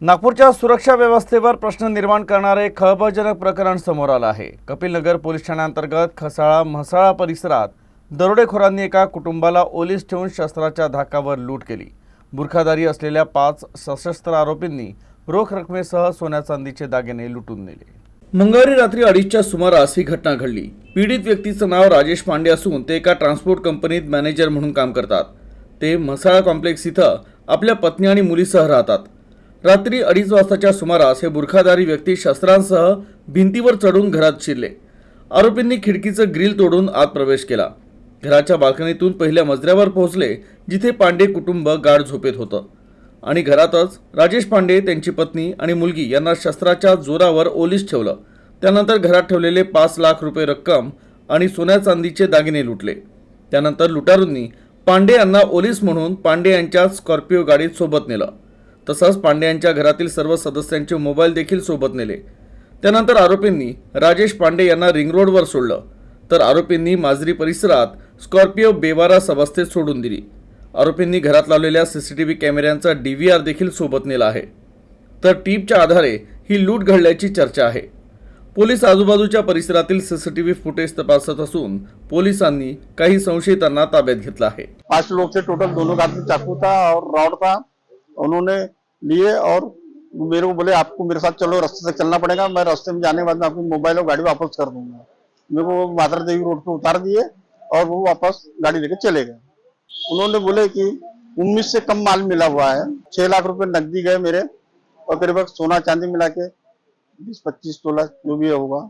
नागपूरच्या सुरक्षा व्यवस्थेवर प्रश्न निर्माण करणारे खळबळजनक प्रकरण समोर आलं आहे. कपिलनगर पोलीस ठाण्याअंतर्गत खसाळा म्हसाळा परिसरात दरोडेखोरांनी एका कुटुंबाला ओलीस ठेवून शस्त्राच्या धाकावर लूट केली. बुरखादारी असलेल्या पाच सशस्त्र आरोपींनी रोख रकमेसह सोन्या चांदीचे दागिने लुटून नेले. मंगळवारी रात्री अडीचच्या सुमारास ही घटना घडली. पीडित व्यक्तीचं नाव राजेश पांडे असून ते एका ट्रान्सपोर्ट कंपनीत मॅनेजर म्हणून काम करतात. ते म्हसाळा कॉम्प्लेक्स इथं आपल्या पत्नी आणि मुलीसह राहतात. रात्री अडीच वाजताच्या सुमारास हे बुरखाधारी व्यक्ती शस्त्रांसह भिंतीवर चढून घरात शिरले. आरोपींनी खिडकीचं ग्रिल तोडून आत प्रवेश केला. घराच्या बाल्कनीतून पहिल्या मजल्यावर पोहोचले जिथे पांडे कुटुंब गाढ झोपेत होतं. आणि घरातच राजेश पांडे त्यांची पत्नी आणि मुलगी यांना शस्त्राच्या जोरावर ओलीस ठेवलं. त्यानंतर घरात ठेवलेले पाच लाख रुपये रक्कम आणि सोन्या चांदीचे दागिने लुटले. त्यानंतर लुटारूंनी पांडे यांना ओलीस म्हणून पांडे यांच्या स्कॉर्पिओ गाडीत सोबत नेलं. तसंच पांडे यांच्या घरातील सर्व सदस्यांचे मोबाईल देखील सोबत नेले. त्यानंतर आरोपींनी राजेश पांडे यांना रिंग रोडवर सोडलं. तर आरोपींनी माजरी परिसरात स्कॉर्पिओ बेवारा सभास्थेत सोडून दिली. आरोपींनी घरात लावलेल्या सीसीटीव्ही कॅमेऱ्यांचा डी व्ही आर देखील सोबत नेला आहे. तर टीपच्या आधारे ही लूट घडल्याची चर्चा आहे. पोलीस आजूबाजूच्या परिसरातील सीसीटीव्ही फुटेज तपासत असून पोलिसांनी काही संशयितांना ताब्यात घेतला आहे. पाच लोग थे टोटल दोनों का हाथ चाकू था और रॉड था उन्होंने लिए और मेरे को बोले, आपको मेरे साथ चलो, रास्ते से चलना पड़ेगा, मैं रास्ते में जाने के बाद में आपकी मोबाइल और गाड़ी वापस कर दूँगा। मेरे को माधर देवी रोड पे उतार दिए और वो वापस गाड़ी लेके चले गए। उन्होंने बोले कि उन्नीस से कम माल मिला हुआ है, छह लाख रुपए नकदी गए मेरे और करीब सोना चांदी मिला के बीस पच्चीस तोला जो भी होगा।